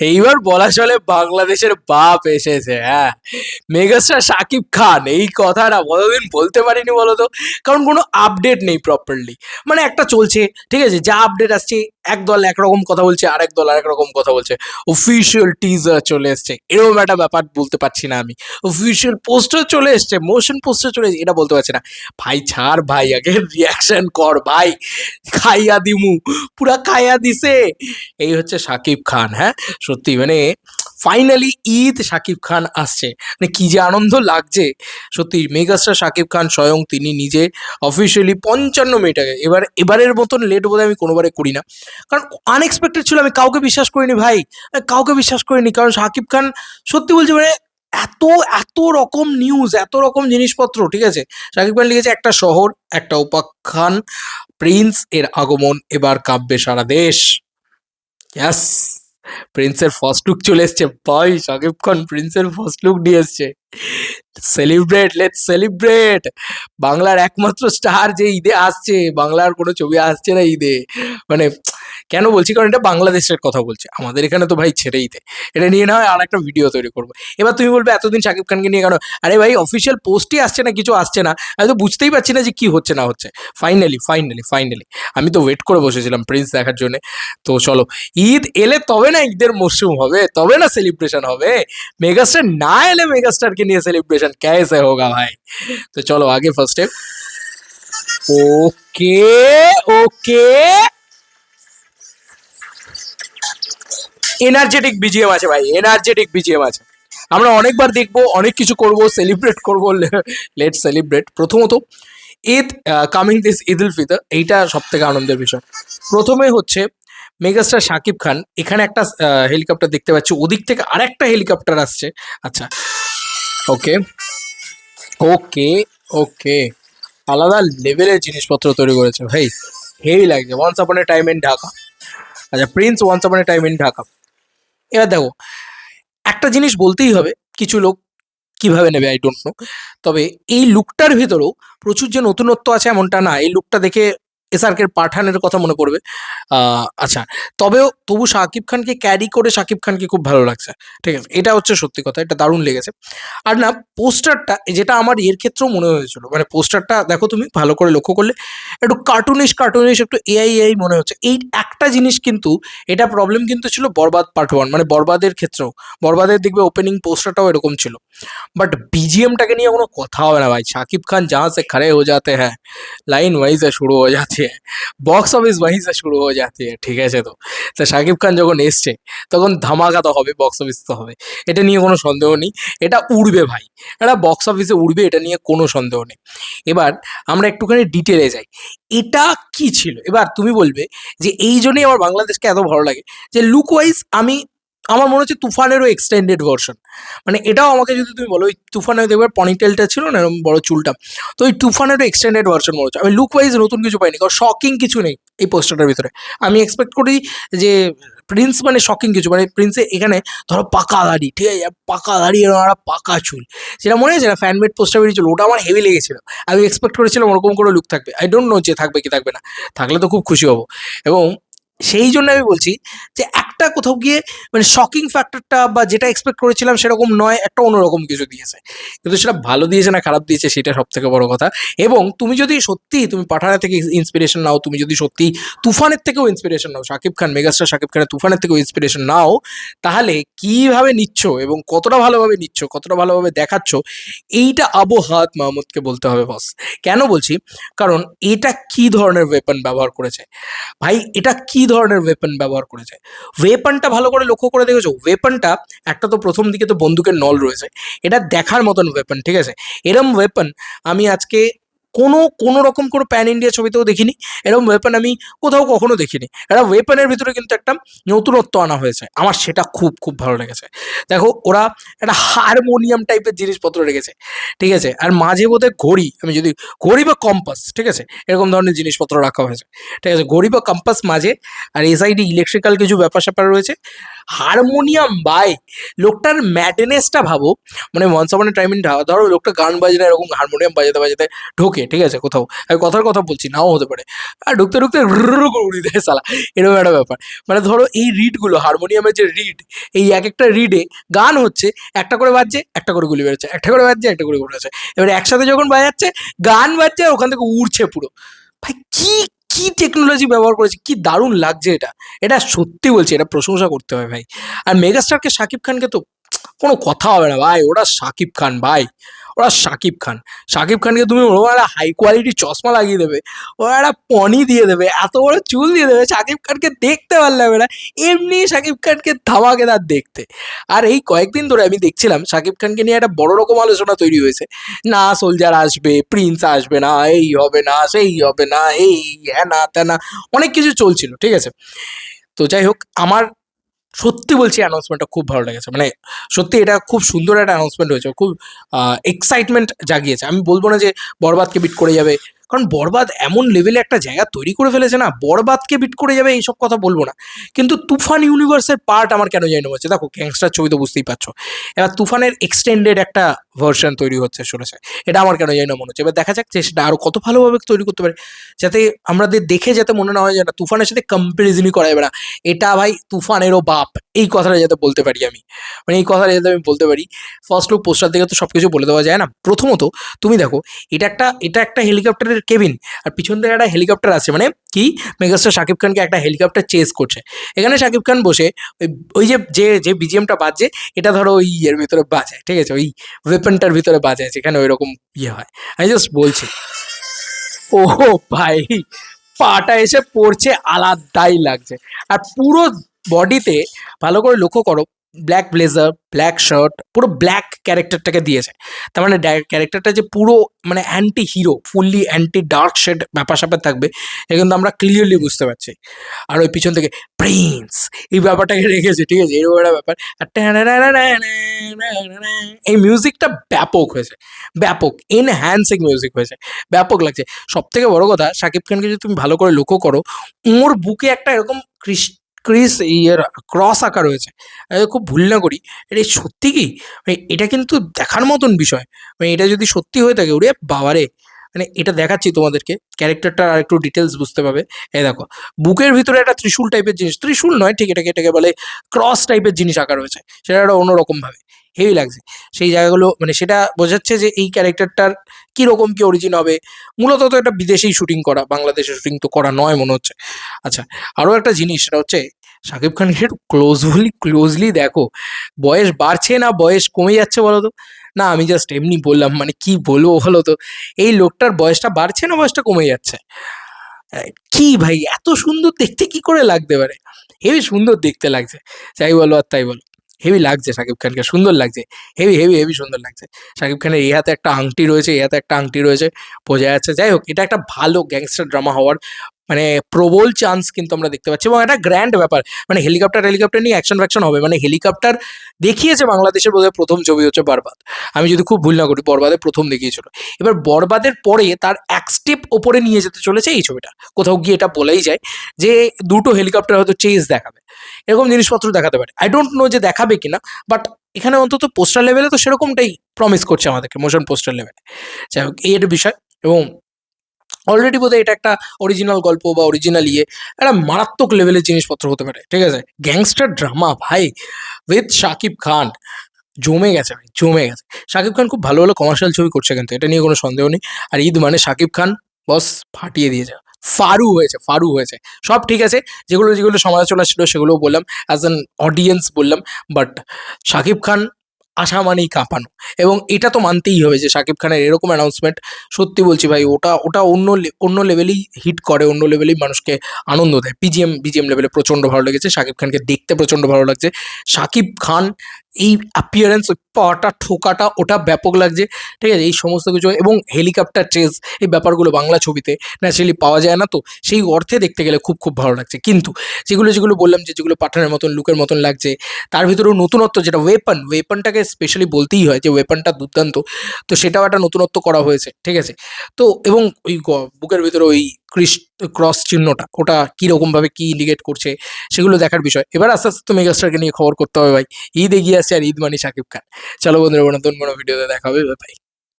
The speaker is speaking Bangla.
এইবার বলা চলে বাংলাদেশের বাপ এসেছে হ্যাঁ। মেগাস্টার সাকিব খান, এই কথাটা কতদিন বলতে পারিনি বলতো? কারণ কোনো আপডেট নেই প্রপারলি মানে একটা চলছে, ঠিক আছে? যা আপডেট আসছে এক দল একরকম কথা বলছে, আরেক দল আর রকম কথা বলছে। অফিসিয়াল টিজার চলে এসছে। এরকম একটা ব্যাপার বলতে পারছি না আমি। অফিসিয়াল পোস্টার চলে এসছে মোশন পোস্টার চলে এটা বলতে পারছি না। ভাই, ছাড় ভাই, আগে রিয়াকশন কর ভাই। খাইয়া দিমু, পুরা খাইয়া দিছে। এই হচ্ছে সাকিব খান হ্যাঁ? সত্যি মানে ফাইনালি ঈদ শাকিব খান আসছে। মানে কি যে আনন্দ লাগছে। সত্যি, মেগাস্টার শাকিব খান স্বয়ং তিনি নিজে অফিসিয়ালি পঞ্চান্ন আগে, এবার, এবারের মতন লেট বোধহয় আমি কোনোবারে করি না। কারণ আনএক্সপেক্টেড ছিল, আমি কাউকে বিশ্বাস করিনি ভাই। কাউকে বিশ্বাস করিনি, কারণ শাকিব খান সত্যি বলছি মানে এত এত রকম নিউজ এত রকম জিনিসপত্র, ঠিক আছে? শাকিব খান লিখেছে, একটা শহর, একটা উপাখ্যান প্রিন্স এর আগমন, এবার কাব্যে সারা দেশ। ইয়াস প্রিন্সের ফার্স্ট লুক চলে এসছে। ভাই শাকিব খান প্রিন্সের ফার্স্ট লুক নিয়ে এসছে। সেলিব্রেট লেট সেলিব্রেট বাংলার একমাত্র স্টার যে ঈদে আসছে, বাংলার কোনো ছবি আসছে না ঈদে। মানে কেন বলছি? কারণ এটা বাংলাদেশের কথা বলছে। আমাদের এখানে তো ভাই ছেড়েই দেয় এটা নিয়ে না হয় আর একটা ভিডিও তৈরি করব। এবার তুমি বলবে, এতদিন শাকিব খানকে নিয়ে কেন? আরে ভাই অফিসিয়াল পোস্টই আসছে না, কিছু আসছে না। আমি তো বুঝতেই পারছি না যে কি হচ্ছে, না হচ্ছে। ফাইনালি ফাইনালি ফাইনালি আমি তো ওয়েট করে বসেছিলাম প্রিন্স দেখার জন্য। তো চলো, ঈদ এলে তবে না ঈদের মরশুম হবে, তবে না সেলিব্রেশন হবে। মেগাস্টার না এলে মেগাস্টারকে নিয়ে সেলিব্রেশন ক্যাসে হোগা ভাই। তো চলো, আগে first okay okay energetic BGM আছে ভাই এনার্জেটিক বিজিএম আছে। আমরা অনেকবার দেখব, অনেক কিছু করব সেলিব্রেট করব লেট সেলিব্রেট প্রথমত, ঈদ কামিং দিস ঈদ উল ফিতর, এইটা সব থেকে আনন্দের বিষয়। প্রথমে হচ্ছে, মেগাস্টার শাকিব খান, এখানে একটা হেলিকপ্টার দেখতে পাচ্ছি, ওদিক থেকে আরেকটা হেলিকপ্টার আসছে। আচ্ছা ওকে ওকে ওকে আলাদা লেভেলের জিনিসপত্র তৈরি করেছে, ভাই হেভি লাগছে। Once upon A time in Dhaka আচ্ছা Prince once upon A time in Dhaka এবার দেখো, একটা জিনিস বলতেই হবে, কিছু লোক কীভাবে নেবে আই ডোন্ট নো তবে এই লুকটার ভেতরেও প্রচুর যে নতুনত্ব আছে এমনটা না, এই লুকটা দেখে এসআরকের পাঠানের কথা মনে পড়বে। আচ্ছা তবেও তবু শাকিব খানকে ক্যারি করে শাকিব খানকে খুব ভালো লাগছে। ঠিক আছে, এটা হচ্ছে সত্যি কথা, এটা দারুণ লেগেছে। আর না, পোস্টারটা যেটা আমার এর ক্ষেত্রেও মনে হয়েছিল মানে পোস্টারটা দেখো তুমি, ভালো করে লক্ষ্য করলে, একটু কার্টুনিশ কার্টুনিশ একটু এআই এআই মনে হচ্ছে। এই একটা জিনিস কিন্তু, এটা প্রবলেম কিন্তু ছিল বরবাদ পার্ট ওয়ান মানে বরবাদের ক্ষেত্রেও। বরবাদের দেখবে ওপেনিং পোস্টারটাও এরকম ছিল। বাট বিজিএমটাকে নিয়ে কোনো কথা হবে না ভাই শাকিব খান जहाँ से खड़े हो जाते हैं लाइन वहीं से शुरू हो जाती है বক্স অফিস वहीं से शुरू हो जाती है ঠিক আছে তো তো শাকিব খান যখন এসছে তখন ধামাকা তো হবে বক্স অফিস তো হবে এটা নিয়ে কোনো সন্দেহ নেই এটা উড়বে ভাই এটা বক্স অফিসে উড়বে এটা নিয়ে কোনো সন্দেহ নেই এবার আমরা একটুখানি ডিটেলে যাই এটা কি ছিল এবার তুমি বলবে যে এই জন্যই আমার বাংলাদেশকে এত ভালো লাগে যে লুক ওয়াইজ আমি আমার মনে হচ্ছে তুফানেরও এক্সটেন্ডেড ভার্সন মানে এটাও আমাকে যদি তুমি বলো, ওই তুফানের দেখবে পনিটেলটা ছিল না এরকম বড় চুলটা, তো ওই তুফানেরও এক্সটেন্ডেড ভার্সন মনে হচ্ছে। আমি লুক ওয়াইজ নতুন কিছু পাইনি, কারণ শকিং কিছু নেই এই পোস্টারটার ভিতরে। আমি এক্সপেক্ট করি যে প্রিন্স মানে শকিং কিছু মানে প্রিন্সে এখানে ধরো পাকা দাড়ি, ঠিক আছে? পাকা দাড়ি এরকম একটা পাকা চুল। সেটা মনে আছে না ফ্যানমেড পোস্টার বেরিয়েছিল ওটা আমার হেভি লেগেছিল। আমি এক্সপেক্ট করেছিলাম ওরকম করে লুক থাকবে। আই ডোন্ট নো যে থাকবে কি থাকবে না। থাকলে তো খুব খুশি হব। এবং সেই জন্য আমি বলছি যে একটা কোথাও গিয়ে মানে শকিং ফ্যাক্টরটা বা যেটা এক্সপেক্ট করেছিলাম সেরকম নয়, একটা অন্যরকম কিছু দিয়েছে। কিন্তু সেটা ভালো দিয়েছে না খারাপ দিয়েছে সেটা সব থেকে বড় কথা। এবং তুমি যদি সত্যি তুমি পাঠানা থেকে ইন্সপিরেশন নাও, তুমি যদি সত্যি তুফানের থেকেও ইন্সপিরেশন নাও, শাকিব খান মেগাস্টার শাকিব খানের তুফানের থেকেও ইন্সপিরেশন নাও, তাহলে কীভাবে নিচ্ছ এবং কতটা ভালোভাবে নিচ্ছ, কতটা ভালোভাবে দেখাচ্ছ, এইটা আবু মাহমুদকে বলতে হবে বস কেন বলছি? কারণ এটা কি ধরনের ওয়েপন ব্যবহার করেছে? ভাই, এটা কি ধরনের ওয়েপন ব্যবহার করেছে? ওয়েপনটা ভালো করে লক্ষ্য করে দেখেছ? ওয়েপনটা একটা তো প্রথম দিকে তো বন্দুকের নল রয়েছে। এটা দেখার মতন ওয়েপন ঠিক আছে? এরম ওয়েপন আমি আজকে কোনো কোনো রকম কোনো প্যান ইন্ডিয়া ছবিতেও দেখিনি। এরকম ওয়েপন আমি কোথাও কখনো দেখিনি। এটা ওয়েপনের ভিতরে কিন্তু একটা নতুনত্ব আনা হয়েছে। আমার সেটা খুব খুব ভালো লেগেছে। দেখো, ওরা একটা হারমোনিয়াম টাইপের জিনিসপত্র রেখেছে। ঠিক আছে? আর মাঝে বোধহয় ঘড়ি, আমি যদি, ঘড়ি বা কম্পাস ঠিক আছে? এরকম ধরনের জিনিসপত্র রাখা হয়েছে। ঠিক আছে? ঘড়ি বা কম্পাস মাঝে, আর এই সাইডে ইলেকট্রিক্যাল কিছু ব্যাপার স্যাপার রয়েছে। হারমোনিয়াম বাই লোকটার ম্যাডনেসটা ভাবো। মানে ওয়ান্স আপন টাইম ইন ধরো, লোকটা গান বাজনা, এরকম হারমোনিয়াম বাজাতে বাজাতে ঢোকে। ঢুকে ঠিক আছে? কোথাও। আমি কথার কথা বলছি, নাও হতে পারে। আর ঢুকতে ঢুকতে উড়িয়ে দেয় সালা এরকম একটা ব্যাপার। মানে ধরো এই রিডগুলো, হারমোনিয়ামের যে রিড, এই এক একটা রিডে গান হচ্ছে, একটা করে বাজছে, একটা করে গুলি বেরোচ্ছে, একটা করে বাজছে, একটা করে গুলি বেরোচ্ছে। এবার একসাথে যখন বাজাচ্ছে, গান বাজছে আর ওখান থেকে উড়ছে পুরো। ভাই, কি কি টেকনোলজি ব্যবহার করেছে? কি দারুণ লাগছে এটা। এটা সত্যি বলছি, এটা প্রশংসা করতে হবে ভাই। আর মেগাস্টারকে শাকিব খানকে তো কোনো কথা হবে না। ভাই, ওরা শাকিব খান, ভাই। ওরা শাকিব খান। শাকিব খানকে তুমি ওরা একটা হাই কোয়ালিটি চশমা লাগিয়ে দেবে। ওরা একটা পনি দিয়ে দেবে, এত বড় চুল দিয়ে দেবে। শাকিব খানকে দেখতে লাগবে না। এমনি শাকিব খানকে ধামাকেদার দেখতে। আর এই কয়েকদিন ধরে আমি দেখছিলাম শাকিব খানকে নিয়ে একটা বড় রকম আলোচনা তৈরি হয়েছে। না সোলজার আসবে প্রিন্স আসবে না, এই হবে না, সেই হবে না, এই হ্যাঁ না ত্যানা অনেক কিছু চলছিল, ঠিক আছে? তো যাই হোক, আমার সত্যি বলছি অ্যানাউন্সমেন্টটা খুব ভালো লেগেছে। মানে সত্যি এটা খুব সুন্দর একটা অ্যানাউন্সমেন্ট হয়েছে খুব এক্সাইটমেন্ট জাগিয়েছে। আমি বলব না যে বরবাদকে বিট করে যাবে। কারণ বরবাদ এমন লেভেলে একটা জায়গা তৈরি করে ফেলেছে না, বরবাদকে বিট করে যাবে, এইসব কথা বলব না। কিন্তু তুফান ইউনিভার্সের পার্ট আমার কেন জানি হচ্ছে। দেখো গ্যাংস্টার ছবি তো বুঝতেই পারছ। এবার তুফানের এক্সটেন্ডেড একটা ভার্সন তৈরি হচ্ছে শুনেছে। এটা আমার কেন জানি মনে হচ্ছে। এবার দেখা যাক যে সেটা আরও কত ভালোভাবে তৈরি করতে পারে। যাতে আমাদের দেখে যাতে মনে না হয় যে না, তুফানের সাথে কম্পারিজনই করা যাবে না। এটা ভাই তুফানেরও বাপ। এই কথাটা যাতে বলতে পারি আমি। মানে এই কথাটা যাতে আমি বলতে পারি। ফার্স্ট লুক পোস্টার থেকে তো সব কিছু বলে দেওয়া যায় না। প্রথমত, তুমি দেখো, এটা একটা এটা একটা হেলিকপ্টারের কেবিন আর পিছন থেকে একটা হেলিকপ্টার আছে মানে কি? মেগাস্টার শাকিব খানকে একটা হেলিকপ্টার চেস করছে। এখানে শাকিব খান বসে ওই ওই যে যে যে বিজিএমটা বাজছে, এটা ধরো ওই ইয়ের ভিতরে বাজায়, ঠিক আছে? ওই ওয়েপনটার ভিতরে বাজায়, যেখানে ওই রকম ইয়ে হয়। আমি জাস্ট বলছি। ও ভাই, পাটা এসে পড়ছে, আলাদাই লাগছে। আর পুরো বডিতে ভালো করে লক্ষ্য করো ব্ল্যাক ব্লেজার ব্ল্যাক শার্ট পুরো ব্ল্যাক ক্যারেক্টারটাকে দিয়েছে। তার মানে ক্যারেক্টারটা যে পুরো মানে anti hero fully anti dark shade ব্যাপার স্যাপার থাকবে এটা কিন্তু আমরা ক্লিয়ারলি বুঝতে পারছি। আর ওই পিছন থেকে প্রিন্স এই ব্যাপারটাকে রেখেছে, ঠিক আছে? এরকম একটা ব্যাপার। আর এই মিউজিকটা ব্যাপক হয়েছে ব্যাপক এনহ্যান্সিং মিউজিক হয়েছে ব্যাপক লাগছে সব থেকে বড় কথা শাকিব খানকে যদি তুমি ভালো করে লক্ষ্য করো ওর বুকে একটা এরকম ক্রিস ক্রিস ইয়ের ক্রস আঁকা রয়েছে। খুব ভুল না করি। এটা সত্যি কি? মানে এটা কিন্তু দেখার মতন বিষয়। মানে এটা যদি সত্যি হয়ে থাকে, ওরে বাবারে! মানে এটা দেখাচ্ছি তোমাদেরকে। ক্যারেক্টারটা আর একটু ডিটেলস বুঝতে পারবে এই দেখো, বুকের ভিতরে একটা ত্রিশূল টাইপের জিনিস। ত্রিশূল নয়, ঠিক এটাকে এটাকে বলে ক্রস টাইপের জিনিস আঁকা রয়েছে। সেটা একটা অন্যরকমভাবে। হেভি লাগছে। সেই জায়গাগুলো মানে সেটা বোঝাচ্ছে যে এই ক্যারেক্টারটার কীরকম কী অরিজিন হবে। মূলত তো এটা বিদেশেই শুটিং করা, বাংলাদেশে শুটিং তো করা নয় মনে হচ্ছে। আচ্ছা আরও একটা জিনিস, সেটা হচ্ছে শাকিব খানকে একটু ক্লোজলি ক্লোজলি দেখো। বয়স বাড়ছে না? বয়স কমে যাচ্ছে বলো তো? না, আমি জাস্ট এমনি বললাম মানে কি বলব বলো তো? এই লোকটার বয়সটা বাড়ছে না বয়সটা কমে যাচ্ছে? কি ভাই, এত সুন্দর দেখতে কি করে লাগতে পারে? হেবি সুন্দর দেখতে লাগছে। যাই বলো আর তাই বলো। হেভি লাগছে শাকিব খানকে, সুন্দর লাগছে। হেভি হেভি হেভি সুন্দর লাগছে। শাকিব খানের এই হাতে একটা আংটি রয়েছে, এই হাতে একটা আংটি রয়েছে, বোঝা যাচ্ছে। যাই হোক, এটা একটা ভালো গ্যাংস্টার ড্রামা হওয়ার মানে প্রবল চান্স কিন্তু আমরা দেখতে পাচ্ছি এবং একটা গ্র্যান্ড ব্যাপার। মানে হেলিকপ্টার হেলিকপ্টার নিয়ে অ্যাকশন ফ্যাকশন হবে। মানে হেলিকপ্টার দেখিয়েছে বাংলাদেশের বোধহয় প্রথম ছবি হচ্ছে বরবাদ। আমি যদি খুব ভুল না করি, বরবাদে প্রথম দেখিয়েছিল। এবার বরবাদের পরে তার এক স্টেপ ওপরে নিয়ে যেতে চলেছে এই ছবিটা। কোথাও গিয়ে এটা বলেই যায় যে দুটো হেলিকপ্টার হয়তো চেজ দেখাবে। এরকম জিনিসপত্র দেখাতে পারে। আই ডোন্ট নো যে দেখাবে কিনা বাট এখানে অন্তত পোস্টার লেভেলে তো সেরকমটাই প্রমিস করছে আমাদেরকে মোশন পোস্টার লেভেলে যাই হোক এই একটা বিষয় এবং অলরেডি বোধহয় এটা একটা অরিজিনাল গল্প বা অরিজিনাল ইয়ে একটা মারাত্মক লেভেলের জিনিসপত্র হতে পারে, ঠিক আছে? গ্যাংস্টার ড্রামা ভাই উইথ শাকিব খান জমে গেছে ভাই, জমে গেছে। শাকিব খান খুব ভালো ভালো কমার্শিয়াল ছবি করছে কিন্তু, এটা নিয়ে কোনো সন্দেহ নেই। আর ঈদ মানে শাকিব খান বস ফাটিয়ে দিয়েছে। ফারু হয়েছে ফারু হয়েছে। সব ঠিক আছে, যেগুলো যেগুলো সমালোচনা ছিল সেগুলোও বললাম অ্যাজ অ্যান অডিয়েন্স বললাম বাট শাকিব খান আশা মানেই কাঁপানো। এবং এটা তো মানতেই হবে যে শাকিব খানের এরকম অ্যানাউন্সমেন্ট সত্যি বলছি ভাই, ওটা ওটা অন্য অন্য লেভেলেই হিট করে, অন্য লেভেলেই মানুষকে আনন্দ দেয়। বিজিএম বিজিএম লেভেলে প্রচণ্ড ভালো লেগেছে, শাকিব খানকে দেখতে প্রচণ্ড ভালো লাগছে। শাকিব খান এই অ্যাপিয়ারেন্স ওই পাটা, ঠোকাটা, ওটা ব্যাপক লাগছে। ঠিক আছে? এই সমস্ত কিছু এবং হেলিকপ্টার চেজ এই ব্যাপারগুলো বাংলা ছবিতে ন্যাচারালি পাওয়া যায় না তো? সেই অর্থে দেখতে গেলে খুব খুব ভালো লাগছে। কিন্তু যেগুলো যেগুলো বললাম যে, যেগুলো পাঠানের মতন লুকের মতন লাগছে, তার ভিতরেও নতুনত্ব যেটা ওয়েপন ওয়েপনটাকে স্পেশালি বলতেই হয় যে ওয়েপনটা দুর্দান্ত। তো সেটাও একটা নতুনত্ব করা হয়েছে। ঠিক আছে? তো এবং ওই বুকের ভিতরে ওই ক্রিস, ক্রস চিহ্নটা, ওটা কীরকমভাবে কী ইন্ডিকেট করছে, সেগুলো দেখার বিষয়। এবার আস্তে আস্তে তো মেগাস্টারকে নিয়ে খবর করতে হবে ভাই। ঈদ এগিয়ে আসছে আর ঈদ মানি শাকিব খান। চলো বন্ধুরা নতুন কোনো ভিডিওতে দেখা হবে ভাই